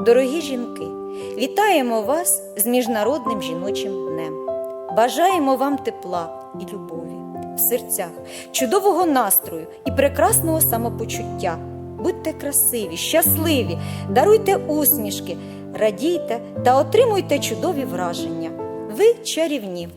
Дорогі жінки, вітаємо вас з Міжнародним жіночим днем. Бажаємо вам тепла і любові в серцях, чудового настрою і прекрасного самопочуття. Будьте красиві, щасливі, даруйте усмішки, радійте та отримуйте чудові враження. Ви чарівні.